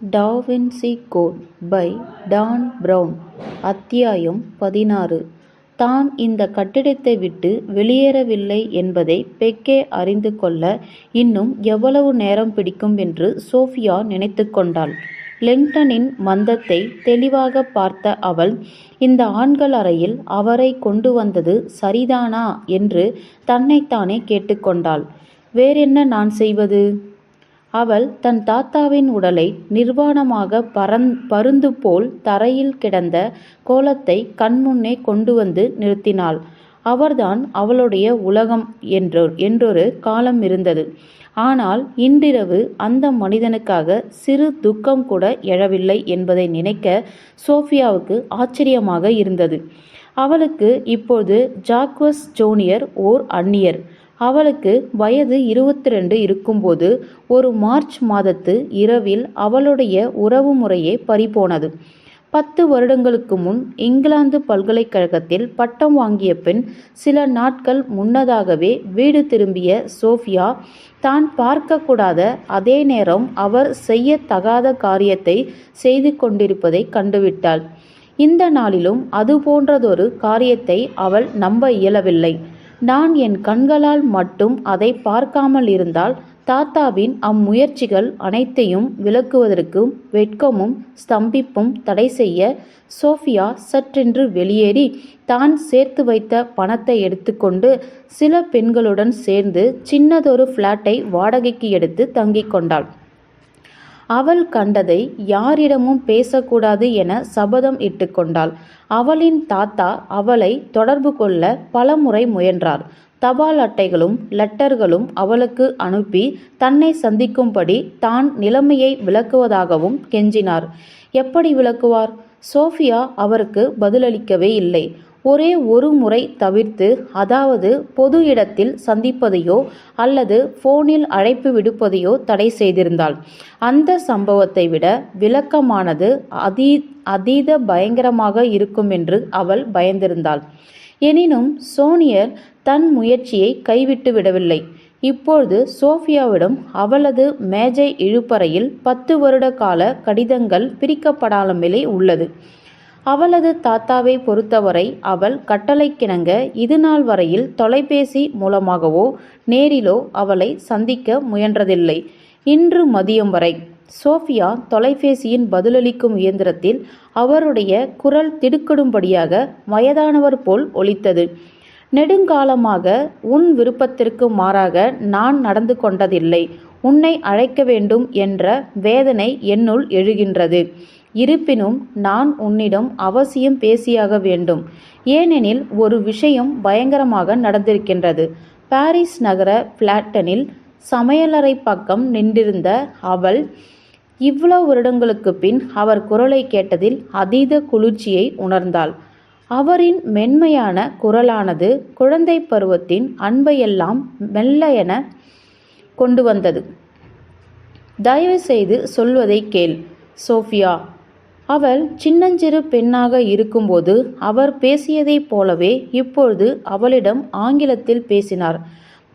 Da Vinci code by Dan Brown அத்தியாயம் பதினாறு. தான் இந்த கட்டிடத்தை விட்டு வெளியேறவில்லை என்பதை பெக்கே அறிந்து கொள்ள இன்னும் எவ்வளவு நேரம் பிடிக்கும் என்று சோஃபியா நினைத்து கொண்டாள். லெங்டனின் மந்தத்தை தெளிவாக பார்த்த அவள் இந்த ஆண்கள் அறையில் அவரை கொண்டு வந்தது சரிதானா என்று தன்னைத்தானே கேட்டுக்கொண்டாள் வேறென்ன நான் செய்வது? அவள் தன் தாத்தாவின் உடலை நிர்வாணமாக பறந் பருந்து போல் தரையில் கிடந்த கோலத்தை கண்முன்னே கொண்டு வந்து நிறுத்தினாள். அவர்தான் அவளுடைய உலகம் என்றோ என்றொரு காலம் இருந்தது. ஆனால் இன்றிரவு அந்த மனிதனுக்காக சிறு துக்கம் கூட எழவில்லை என்பதை நினைக்க சோஃபியாவுக்கு ஆச்சரியமாக இருந்தது. அவளுக்கு இப்போது ஜாக்வஸ் ஜூனியர் ஓர் அந்நியர். அவளுக்கு வயது இருபத்தி ரெண்டு இருக்கும்போது ஒரு மார்ச் மாதத்து இரவில் அவளுடைய உறவு முறையே பறிபோனது. பத்து வருடங்களுக்கு முன் இங்கிலாந்து பல்கலைக்கழகத்தில் பட்டம் வாங்கிய பின் சில நாட்கள் முன்னதாகவே வீடு திரும்பிய சோஃபியா தான் பார்க்கக்கூடாத அதே நேரம் அவர் செய்யத்தகாத காரியத்தை செய்து கொண்டிருப்பதை கண்டுவிட்டாள். இந்த நாளிலும் அது போன்றதொரு காரியத்தை அவள் நம்ப இயலவில்லை. நான் என் கண்களால் மட்டும் அதை பார்க்காமல் இருந்தால் தாத்தாவின் அம்முயற்சிகள் அனைத்தையும் விளக்குவதற்கும் வெட்கமும் ஸ்தம்பிப்பும் தடை செய்ய சோஃபியா சற்றென்று வெளியேறி தான் சேர்த்து வைத்த பணத்தை எடுத்துக்கொண்டு சில பெண்களுடன் சேர்ந்து சின்னதொரு ஃப்ளாட்டை வாடகைக்கு எடுத்து தங்கிக் கொண்டாள். அவள் கண்டதை யாரிடமும் பேசக்கூடாது என சபதம் இட்டுக்கொண்டாள். அவளின் தாத்தா அவளை தொடர்பு கொள்ள பலமுறை முயன்றார். தபால் அட்டைகளும் லெட்டர்களும் அவளுக்கு அனுப்பி தன்னை சந்திக்கும்படி தான் நிலைமையை விளக்குவதாகவும் கெஞ்சினார். எப்படி விளக்குவார்? சோஃபியா அவருக்கு பதிலளிக்கவே இல்லை. ஒரே ஒரு முறை தவிர்த்து அதாவது பொது இடத்தில் சந்திப்பதையோ அல்லது போனில் அழைப்பு விடுப்பதையோ தடை செய்திருந்தாள். அந்த சம்பவத்தை விட விளக்கமானது அதீ அதீத பயங்கரமாக இருக்கும் என்று அவள் பயந்திருந்தாள். எனினும் சோனியர் தன் முயற்சியை கைவிட்டு விடவில்லை. இப்பொழுது சோஃபியாவிடம் அவளது மேஜை இழுப்பறையில் பத்து வருட கால கடிதங்கள் பிரிக்கப்படாமலே உள்ளது. அவளது தாத்தாவை பொறுத்தவரை அவள் கட்டளைக்கிணங்க இதுநாள் வரையில் தொலைபேசி மூலமாகவோ நேரிலோ அவளை சந்திக்க முயன்றதில்லை. இன்று மதியம் வரை சோஃபியா தொலைபேசியின் பதிலளிக்கும் இயந்திரத்தில் அவருடைய குரல் திடுக்கிடும்படியாக வயதானவர் போல் ஒலித்தது. நெடுங்காலமாக உன் விருப்பத்திற்கு மாறாக நான் நடந்து கொண்டதில்லை. உன்னை அழைக்க வேண்டும் என்ற வேதனை என்னுள் எழுகின்றது. இருப்பினும் நான் உன்னிடம் அவசியம் பேசியாக வேண்டும். ஏனெனில் ஒரு விஷயம் பயங்கரமாக நடந்திருக்கின்றது. பாரிஸ் நகர பிளாட்டனில் சமையலறை பக்கம் நின்றிருந்த அவள் இவ்வளவு வருடங்களுக்கு பின் அவர் குரலை கேட்டதில் அதீத குளிர்ச்சியை உணர்ந்தாள். அவரின் மென்மையான குரலானது குழந்தை பருவத்தின் அன்பையெல்லாம் மெல்ல என கொண்டு வந்தது. தயவு செய்து சொல்வதை கேள் சோஃபியா. அவள் சின்னஞ்சிறு பெண்ணாக இருக்கும்போது அவர் பேசியதைப் போலவே இப்பொழுது அவளிடம் ஆங்கிலத்தில் பேசினார்.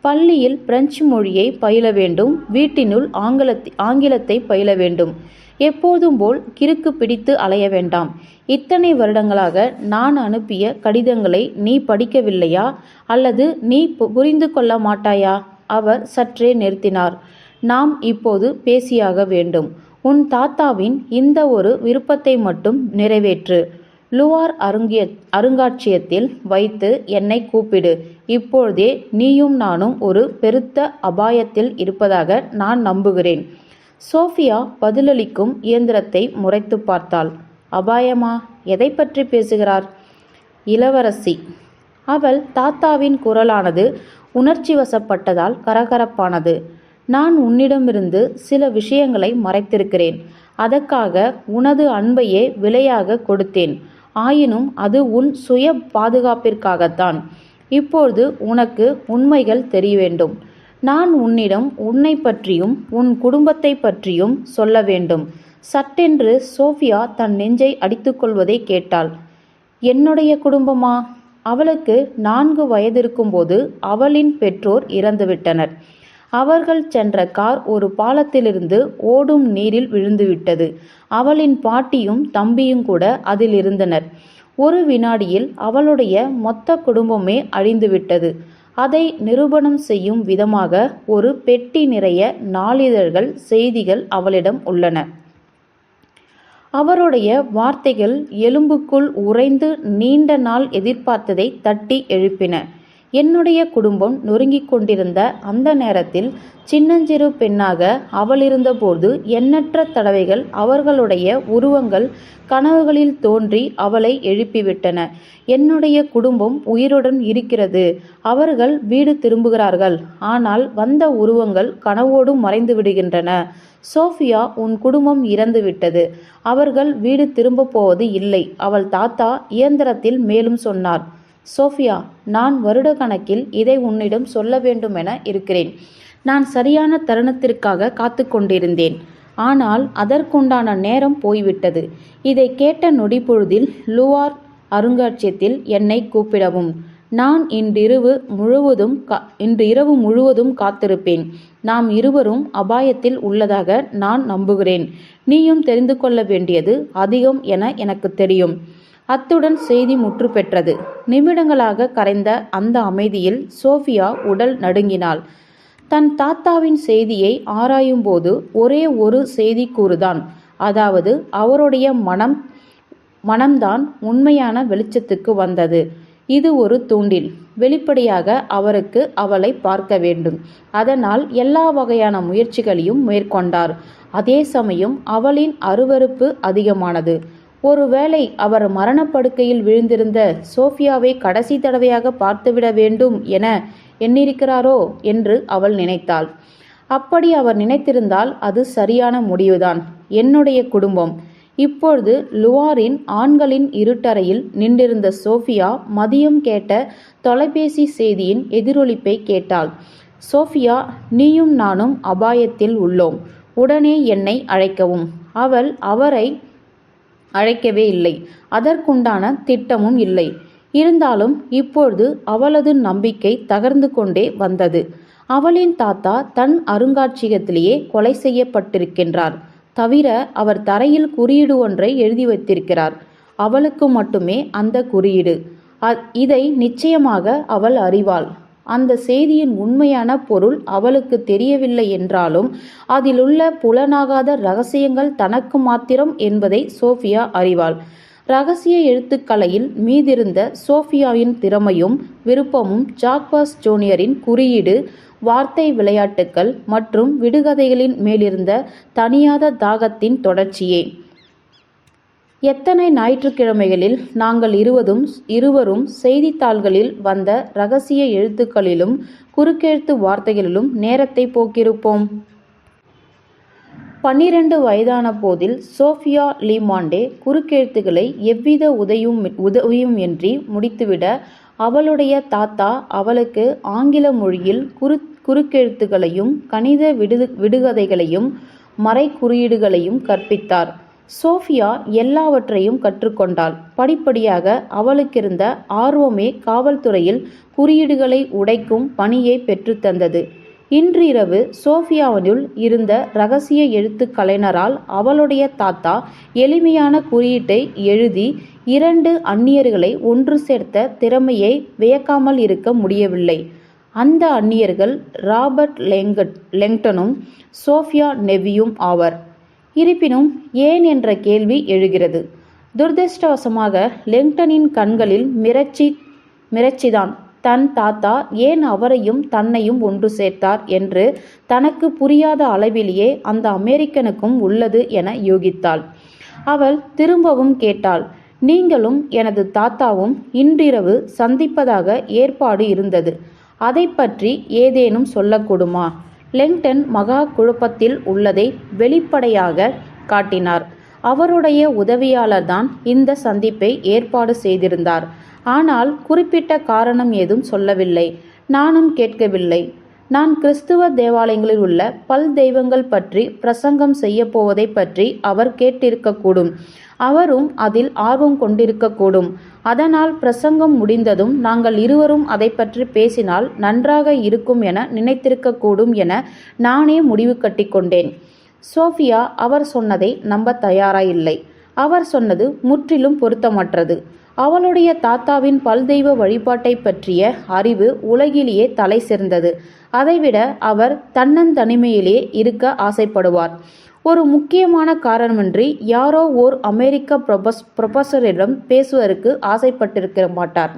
பள்ளியில் பிரெஞ்சு மொழியை பயில வேண்டும் வீட்டினுள் ஆங்கிலத்தை ஆங்கிலத்தை பயில வேண்டும். எப்போதும் போல் கிறுக்கு பிடித்து அலைய வேண்டாம். இத்தனை வருடங்களாக நான் அனுப்பிய கடிதங்களை நீ படிக்கவில்லையா? அல்லது நீ புரிந்து கொள்ள மாட்டாயா? அவர் சற்றே நிறுத்தினார். நாம் இப்போது பேசியாக வேண்டும். உன் தாத்தாவின் இந்த ஒரு விருப்பத்தை மட்டும் நிறைவேற்று. லுவார் அருங்கிய அருங்காட்சியத்தில் வைத்து என்னை கூப்பிடு. இப்பொழுதே நீயும் நானும் ஒரு பெருத்த அபாயத்தில் இருப்பதாக நான் நம்புகிறேன். சோஃபியா பதிலளிக்கும் இயந்திரத்தை முறைத்து பார்த்தாள். அபாயமா? எதை பற்றி பேசுகிறார்? இளவரசி. அவள் தாத்தாவின் குரலானது உணர்ச்சி வசப்பட்டதால் கரகரப்பானது. நான் உன்னிடமிருந்து சில விஷயங்களை மறைத்திருக்கிறேன். அதற்காக உனது அன்பையே விலையாக கொடுத்தேன். ஆயினும் அது உன் சுய பாதுகாப்பிற்காகத்தான். இப்பொழுது உனக்கு உண்மைகள் தெரிய வேண்டும் நான் உன்னிடம் உன்னை பற்றியும் உன் குடும்பத்தை பற்றியும் சொல்ல வேண்டும். சட்டென்று சோஃபியா தன் நெஞ்சை அடித்துக்கொள்வதை கேட்டாள். என்னுடைய குடும்பமா? அவளுக்கு நான்கு வயதிருக்கும்போது அவளின் பெற்றோர் இறந்துவிட்டனர். அவர்கள் சென்ற கார் ஒரு பாலத்திலிருந்து ஓடும் நீரில் விழுந்துவிட்டது. அவளின் பாட்டியும் தம்பியும் கூட அதில் இருந்தனர். ஒரு வினாடியில் அவளுடைய மொத்த குடும்பமே அழிந்துவிட்டது. அதை நிரூபணம் செய்யும் விதமாக ஒரு பெட்டி நிறைய நாளிதழ்கள் செய்திகள் அவளிடம் உள்ளன. அவருடைய வார்த்தைகள் எலும்புக்குள் உறைந்து நீண்ட நாள் எதிர்பார்த்ததை தட்டி எழுப்பின. என்னுடைய குடும்பம் நொறுங்கிக் கொண்டிருந்த அந்த நேரத்தில் சின்னஞ்சிறு பெண்ணாக அவள் இருந்தபோது எண்ணற்ற தடவைகள் அவர்களுடைய உருவங்கள் கனவுகளில் தோன்றி அவளை எழுப்பிவிட்டன. என்னுடைய குடும்பம் உயிருடன் இருக்கிறது. அவர்கள் வீடு திரும்புகிறார்கள். ஆனால் வந்த உருவங்கள் கனவோடு மறைந்து விடுகின்றன. சோஃபியா உன் குடும்பம் இறந்து விட்டது. அவர்கள் வீடு திரும்பப் போவது இல்லை. அவள் தாத்தா இயந்திரத்தில் மேலும் சொன்னார். சோஃபியா நான் வருடக்கணக்கில் இதை உன்னிடம் சொல்ல வேண்டுமென இருக்கிறேன். நான் சரியான தருணத்திற்காக காத்து கொண்டிருந்தேன். ஆனால் அதற்குண்டான நேரம் போய்விட்டது. இதை கேட்ட நொடிப்பொழுதில் லுவார் அருங்காட்சியத்தில் என்னை கூப்பிடவும் நான் இன்றிரவு முழுவதும் கா இன்று இரவு முழுவதும் காத்திருப்பேன். நாம் இருவரும் அபாயத்தில் உள்ளதாக நான் நம்புகிறேன். நீயும் தெரிந்து கொள்ள வேண்டியது அதிகம் என எனக்கு தெரியும். அத்துடன் செய்தி முற்று பெற்றது. நிமிடங்களாக கரைந்த அந்த அமைதியில் சோஃபியா உடல் நடுங்கினாள். தன் தாத்தாவின் செய்தியை ஆராயும்போது ஒரே ஒரு செய்தி கூறுதான் அதாவது அவருடைய மனம் மனம்தான் உண்மையான வெளிச்சத்துக்கு வந்தது. இது ஒரு தூண்டில். வெளிப்படையாக அவருக்கு அவளை பார்க்க வேண்டும். அதனால் எல்லா வகையான முயற்சிகளையும் மேற்கொண்டார். அதே சமயம் அவளின் அருவருப்பு அதிகமானது. ஒருவேளை அவர் மரணப்படுக்கையில் விழுந்திருந்த சோஃபியாவை கடைசி தடவையாக பார்த்துவிட வேண்டும் என எண்ணிருக்கிறாரோ என்று அவள் நினைத்தாள். அப்படி அவர் நினைத்திருந்தால் அது சரியான முடிவுதான். என்னுடைய குடும்பம். இப்பொழுது லுவாரின் ஆண்களின் இருட்டறையில் நின்றிருந்த சோஃபியா மதியம் கேட்ட தொலைபேசி செய்தியின் எதிரொலிப்பை கேட்டாள். சோஃபியா நீயும் நானும் அபாயத்தில் உள்ளோம். உடனே என்னை அழைக்கவும். அவள் அவரை அழைக்கவே இல்லை. அதற்குண்டான திட்டமும் இல்லை. இருந்தாலும் இப்பொழுது அவளது நம்பிக்கை தகர்ந்து கொண்டே வந்தது. அவளின் தாத்தா தன் அருங்காட்சியகத்திலேயே கொலை செய்யப்பட்டிருக்கின்றார். தவிர அவர் தரையில் குறியீடு ஒன்றை எழுதி வைத்திருக்கிறார். அவளுக்கு மட்டுமே அந்த குறியீடு. இதை நிச்சயமாக அவள் அறிவாள். அந்த செய்தியின் உண்மையான பொருள் அவளுக்கு தெரியவில்லை என்றாலும் அதிலுள்ள புலனாகாத ரகசியங்கள் தனக்கு மாத்திரம் என்பதை சோஃபியா அறிவாள். ரகசிய எழுத்துக்கலையில் மீதிருந்த சோஃபியாவின் திறமையும் விருப்பமும் ஜாக்வாஸ் ஜூனியரின் குறியீடு வார்த்தை விளையாட்டுக்கள் மற்றும் விடுகதைகளின் மேலிருந்த தனியாத தாகத்தின் தொடர்ச்சியே. எத்தனை ஞாயிற்றுக்கிழமைகளில் நாங்கள் இருவதும் இருவரும் செய்தித்தாள்களில் வந்த ரகசிய எழுத்துக்களிலும் குறுக்கெழுத்து வார்த்தைகளிலும் நேரத்தை போக்கியிருப்போம். பன்னிரண்டு வயதான போதில் சோஃபியா லீமாண்டே குறுக்கெழுத்துக்களை எவ்வித உதவியும் உதவியும் இன்றி முடித்துவிட அவளுடைய தாத்தா அவளுக்கு ஆங்கில மொழியில் குறு குறுக்கெழுத்துகளையும் கணித விடு விடுகதைகளையும் மறைக்குறியீடுகளையும் கற்பித்தார். சோஃபியா எல்லாவற்றையும் கற்றுக்கொண்டாள். படிப்படியாக அவளுக்கிருந்த ஆர்வமே காவல்துறையில் குறியீடுகளை உடைக்கும் பணியை பெற்றுத்தந்தது இன்றிரவு சோஃபியாவினுள் இருந்த ரகசிய எழுத்து கலைஞரால் அவளுடைய தாத்தா எளிமையான குறியீட்டை எழுதி இரண்டு அந்நியர்களை ஒன்று சேர்த்த திறமையை வியக்காமல் இருக்க முடியவில்லை. அந்த அந்நியர்கள் ராபர்ட் லெங்கட் லெங்டனும் சோஃபியா நெவியும் ஆவர். இருப்பினும் ஏன் என்ற கேள்வி எழுகிறது. துரதிருஷ்டவசமாக லெங்டனின் கண்களில் மிரட்சி மிரட்சிதான். தன் தாத்தா ஏன் அவரையும் தன்னையும் ஒன்று சேர்த்தார் என்று தனக்கு புரியாத அளவிலேயே அந்த அமெரிக்கனுக்கும் உள்ளது என யூகித்தாள். அவள் திரும்பவும் கேட்டாள் நீங்களும் எனது தாத்தாவும் இன்றிரவு சந்திப்பதாக ஏற்பாடு இருந்தது. அதை பற்றி ஏதேனும் சொல்லக்கூடுமா லெங்டன் மகா குழப்பத்தில் உள்ளதை வெளிப்படையாக காட்டினார். அவருடைய உதவியாளர்தான் இந்த சந்திப்பை ஏற்பாடு செய்திருந்தார். ஆனால் குறிப்பிட்ட காரணம் ஏதும் சொல்லவில்லை. நானும் கேட்கவில்லை. நான் கிறிஸ்துவ தேவாலயங்களில் உள்ள பல் தெய்வங்கள் பற்றி பிரசங்கம் செய்ய போவதை பற்றி அவர் கேட்டிருக்கக்கூடும். அவரும் அதில் ஆர்வம் கொண்டிருக்கக்கூடும். அதனால் பிரசங்கம் முடிந்ததும் நாங்கள் இருவரும் அதை பற்றி பேசினால் நன்றாக இருக்கும் என நினைத்திருக்கக்கூடும் என நானே முடிவு கட்டிக்கொண்டேன் சோஃபியா அவர் சொன்னதை நம்ப தயாராயில்லை. அவர் சொன்னது முற்றிலும் பொருத்தமற்றது. அவளுடைய தாத்தாவின் பல்தெய்வ வழிபாட்டை பற்றிய அறிவு உலகிலேயே தலை சிறந்தது அதைவிட அவர் தன்னந்தனிமையிலே இருக்க ஆசைப்படுவார். ஒரு முக்கியமான காரணமின்றி யாரோ ஓர் அமெரிக்க ப்ரொபஸ் ப்ரொஃபஸரிடம் பேசுவதற்கு ஆசைப்பட்டிருக்க மாட்டார்.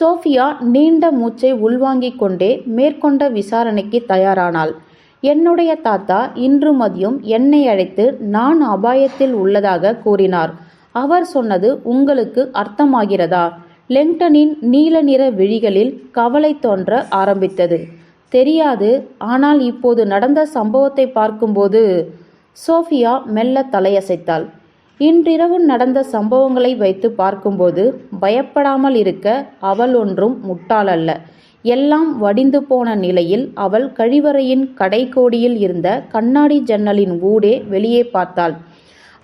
சோஃபியா நீண்ட மூச்சை உள்வாங்கிக் கொண்டே மேற்கொண்ட விசாரணைக்கு தயாரானாள். என்னுடைய தாத்தா இன்று மதியம் என்னை அழைத்து நான் அபாயத்தில் உள்ளதாக கூறினார். அவர் சொன்னது உங்களுக்கு அர்த்தமாகிறதா? லெங்டனின் நீல நிற விழிகளில் கவலை தோன்ற ஆரம்பித்தது. தெரியாது ஆனால் இப்போது நடந்த சம்பவத்தை பார்க்கும்போது சோஃபியா மெல்ல தலையசைத்தாள். இன்றிரவு நடந்த சம்பவங்களை வைத்து பார்க்கும்போது பயப்படாமல் இருக்க அவள் ஒன்றும் முட்டாளல்ல எல்லாம் வடிந்து போன நிலையில் அவள் கழிவறையின் கடைக்கோடியில் இருந்த கண்ணாடி ஜன்னலின் ஊடே வெளியே பார்த்தாள்.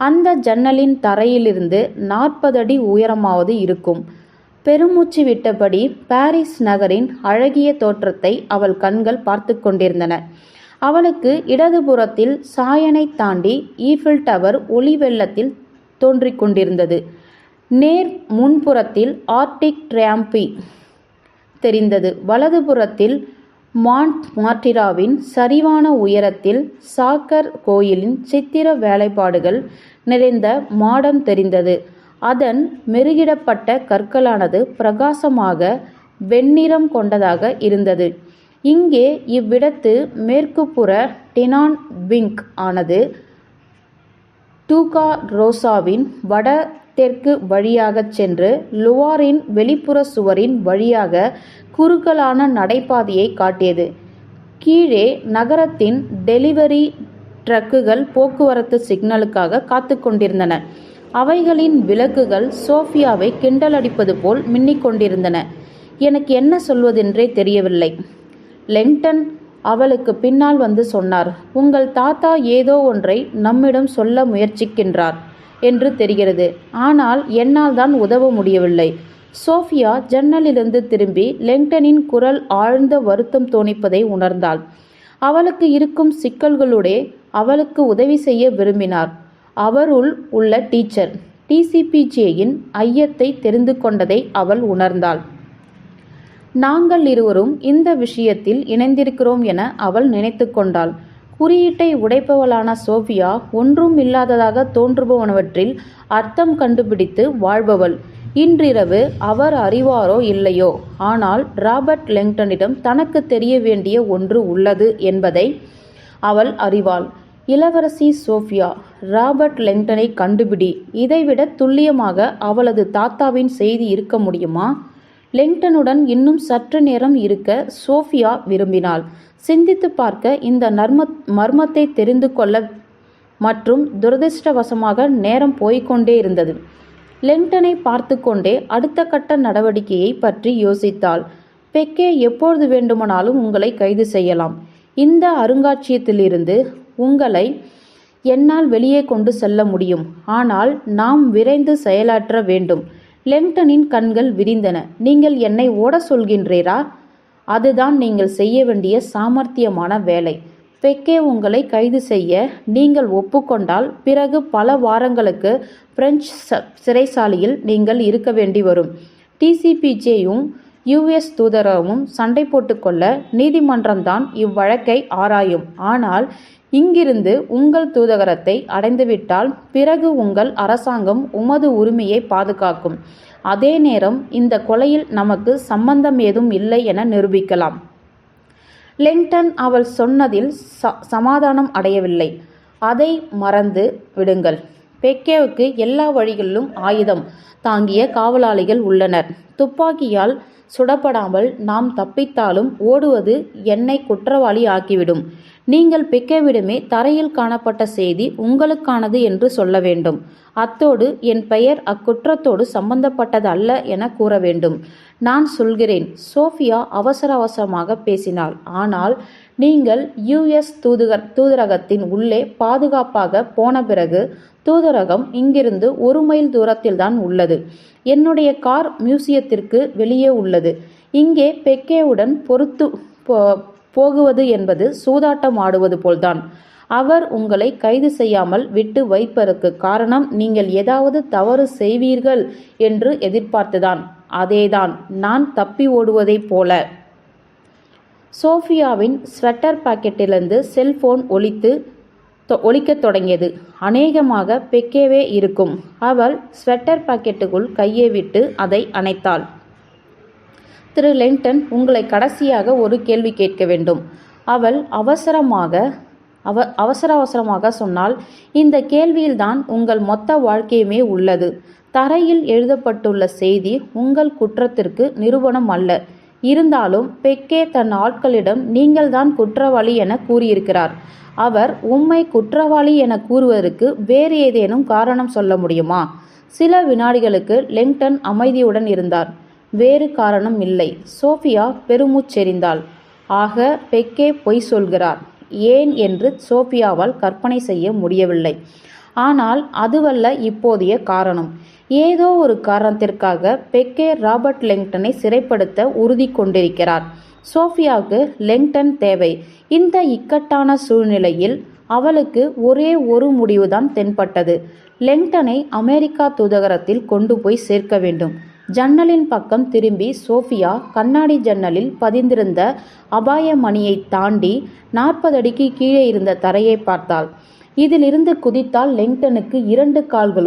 அந்த ஜன்னலின் தரையிலிருந்து நாற்பது அடி உயரமாவது இருக்கும். பெருமூச்சு விட்டபடி பாரிஸ் நகரின் அழகிய தோற்றத்தை அவள் கண்கள் பார்த்து கொண்டிருந்தன. அவளுக்கு இடதுபுறத்தில் சாயனை தாண்டி ஈஃபில் டவர் ஒளி வெள்ளத்தில் தோன்றிக் கொண்டிருந்தது. நேர் முன்புறத்தில் ஆர்டிக் ட்ராம்பி தெரிந்தது. வலதுபுறத்தில் மாண்ட் மார்டிராவின் சரிவான உயரத்தில் சாக்கர் கோயிலின் சித்திர வேலைப்பாடுகள் நிறைந்த மாடம் தெரிந்தது. அதன் மெருகிடப்பட்ட கற்களானது பிரகாசமாக வெண்ணிறம் கொண்டதாக இருந்தது. இங்கே இவ்விடத்து மேற்குப்புற டினான் விங்க் ஆனது டூகா ரோசாவின் வட தெற்கு வழியாகச் சென்று லுவாரின் வெளிப்புற சுவரின் வழியாக குறுகலான நடைபாதையை காட்டியது. கீழே நகரத்தின் டெலிவரி ட்ரக்குகள் போக்குவரத்து சிக்னலுக்காக காத்து கொண்டிருந்தன. அவைகளின் விளக்குகள் சோஃபியாவை கிண்டலடிப்பது போல் மின்னிக் கொண்டிருந்தன. எனக்கு என்ன சொல்வதென்றே தெரியவில்லை. லெங்டன் அவளுக்கு பின்னால் வந்து சொன்னார் உங்கள் தாத்தா ஏதோ ஒன்றை நம்மிடம் சொல்ல முயற்சிக்கின்றார் என்று தெரிகிறது. ஆனால் என்னால் தான் உதவ முடியவில்லை. சோஃபியா ஜன்னலிலிருந்து திரும்பி லெங்டனின் குரல் ஆழ்ந்த வருத்தம் தோணிப்பதை உணர்ந்தாள். அவளுக்கு இருக்கும் சிக்கல்களுடைய அவளுக்கு உதவி செய்ய விரும்பினார். அவருள் உள்ள டீச்சர் டிசிபிஜேயின் ஐயத்தை தெரிந்து கொண்டதை அவள் உணர்ந்தாள். நாங்கள் இருவரும் இந்த விஷயத்தில் இணைந்திருக்கிறோம் என அவள் நினைத்து கொண்டாள். குறியீட்டை உடைப்பவளான சோஃபியா ஒன்றும் இல்லாததாக தோன்றுபவனவற்றில் அர்த்தம் கண்டுபிடித்து வாழ்பவள். இன்றிரவு அவர் அறிவாரோ இல்லையோ? ஆனால் ராபர்ட் லெங்டனிடம் தனக்கு தெரிய வேண்டிய ஒன்று உள்ளது என்பதை அவள் அறிவாள். இளவரசி சோஃபியா ராபர்ட் லெங்டனை கண்டுபிடி. இதைவிட துல்லியமாக அவளது தாத்தாவின் செய்தி இருக்க முடியுமா? லெங்டனுடன் இன்னும் சற்று நேரம் இருக்க சோஃபியா விரும்பினாள். சிந்தித்து பார்க்க இந்த நர்ம மர்மத்தை தெரிந்து கொள்ள மற்றும் துரதிர்ஷ்டவசமாக நேரம் போய்க்கொண்டே இருந்தது. லெங்டனை பார்த்து கொண்டே அடுத்த கட்ட நடவடிக்கையை பற்றி யோசித்தாள். பெக்கே எப்பொழுது வேண்டுமானாலும் உங்களை கைது செய்யலாம். இந்த அருங்காட்சியகத்திலிருந்து உங்களை என்னால் வெளியே கொண்டு செல்ல முடியும். ஆனால் நாம் விரைந்து செயலாற்ற வேண்டும். லெங்டனின் கண்கள் விரிந்தன. நீங்கள் என்னை ஓட சொல்கின்றீரா? அதுதான் நீங்கள் செய்ய வேண்டிய சாமர்த்தியமான வேலை. பெக்கே உங்களை கைது செய்ய நீங்கள் ஒப்புக்கொண்டால் பிறகு பல வாரங்களுக்கு பிரெஞ்சு சிறைசாலையில் நீங்கள் இருக்க வேண்டி வரும். டிசிபிஜேயும் யுஎஸ் தூதரகமும் சண்டை போட்டுக்கொள்ள நீதிமன்றம்தான் இவ்வழக்கை ஆராயும். ஆனால் இங்கிருந்து உங்கள் தூதகரத்தை அடைந்துவிட்டால் பிறகு உங்கள் அரசாங்கம் உமது உரிமையை பாதுகாக்கும். அதே நேரம் இந்த கொலையில் நமக்கு சம்பந்தம் ஏதும் இல்லை என நிரூபிக்கலாம். லெங்டன் அவள் சொன்னதில் ச சமாதானம் அடையவில்லை. அதை மறந்து விடுங்கள். பெக்கேவுக்கு எல்லா வழிகளிலும் ஆயுதம் தாங்கிய காவலாளிகள் உள்ளனர். துப்பாக்கியால் சுடப்படாமல் நாம் தப்பித்தாலும் ஓடுவது என்னை குற்றவாளி ஆக்கிவிடும். நீங்கள் பெக்கேவிடமே தரையில் காணப்பட்ட செய்தி உங்களுக்கானது என்று சொல்ல வேண்டும். அத்தோடு என் பெயர் அக்குற்றத்தோடு சம்பந்தப்பட்டது அல்ல என கூற வேண்டும். நான் சொல்கிறேன் சோஃபியா அவசர அவசரமாக பேசினாள். ஆனால் நீங்கள் யுஎஸ் தூதுகர் தூதரகத்தின் உள்ளே பாதுகாப்பாக போன பிறகு தூதரகம் இங்கிருந்து ஒரு மைல் தூரத்தில்தான் உள்ளது. என்னுடைய கார் மியூசியத்திற்கு வெளியே உள்ளது. இங்கே பெக்கேவுடன் பொறுத்து போகுவது என்பது சூதாட்டம் ஆடுவது போல்தான். அவர் உங்களை கைது செய்யாமல் விட்டு வைப்பதற்கு காரணம் நீங்கள் ஏதாவது தவறு செய்வீர்கள் என்று எதிர்பார்த்துதான். அதேதான் நான் தப்பி ஓடுவதைப் போல. சோஃபியாவின் ஸ்வெட்டர் பாக்கெட்டிலிருந்து செல்போன் ஒலித்து ஒலிக்கத் தொடங்கியது. அநேகமாக பெக்கேவே இருக்கும். அவள் ஸ்வெட்டர் பாக்கெட்டுக்குள் கையை விட்டு அதை அணைத்தாள். திரு லெங்டன் உங்களை கடைசியாக ஒரு கேள்வி கேட்க வேண்டும். அவள் அவசரமாக அவ அவசர அவசரமாக சொன்னால் இந்த கேள்வியில்தான் உங்கள் மொத்த வாழ்க்கையுமே உள்ளது. தரையில் எழுதப்பட்டுள்ள செய்தி உங்கள் குற்றத்திற்கு நிறுவனம் அல்ல. இருந்தாலும் பெக்கே தன் ஆட்களிடம் நீங்கள்தான் குற்றவாளி என கூறியிருக்கிறார். அவர் உம்மை குற்றவாளி என கூறுவதற்கு வேறு ஏதேனும் காரணம் சொல்ல முடியுமா? சில வினாடிகளுக்கு லெங்டன் அமைதியுடன் இருந்தார். வேறு காரணம் இல்லை. சோஃபியா பெருமூச்செறிந்தாள். ஆக பெக்கே பொய் சொல்கிறார். ஏன் என்று சோஃபியாவால் கற்பனை செய்ய முடியவில்லை. ஆனால் அதுவல்ல இப்போதைய காரணம். ஏதோ ஒரு காரணத்திற்காக பெக்கே ராபர்ட் லெங்டனை சிறைப்படுத்த உறுதி கொண்டிருக்கிறார். சோஃபியாவுக்கு லெங்டன் தேவை. இந்த இக்கட்டான சூழ்நிலையில் அவளுக்கு ஒரே ஒரு முடிவுதான் தென்பட்டது. லெங்டனை அமெரிக்கா தூதகரத்தில் கொண்டு போய் சேர்க்க வேண்டும். ஜன்னலின் பக்கம் திரும்பி சோஃபியா கண்ணாடி ஜன்னலில் பதிந்திருந்த அபாய மணியை தாண்டி நாற்பது அடிக்கு கீழே இருந்த தரையை பார்த்தாள். இதிலிருந்து குதித்தால் லெங்டனுக்கு இரண்டு கால்களும்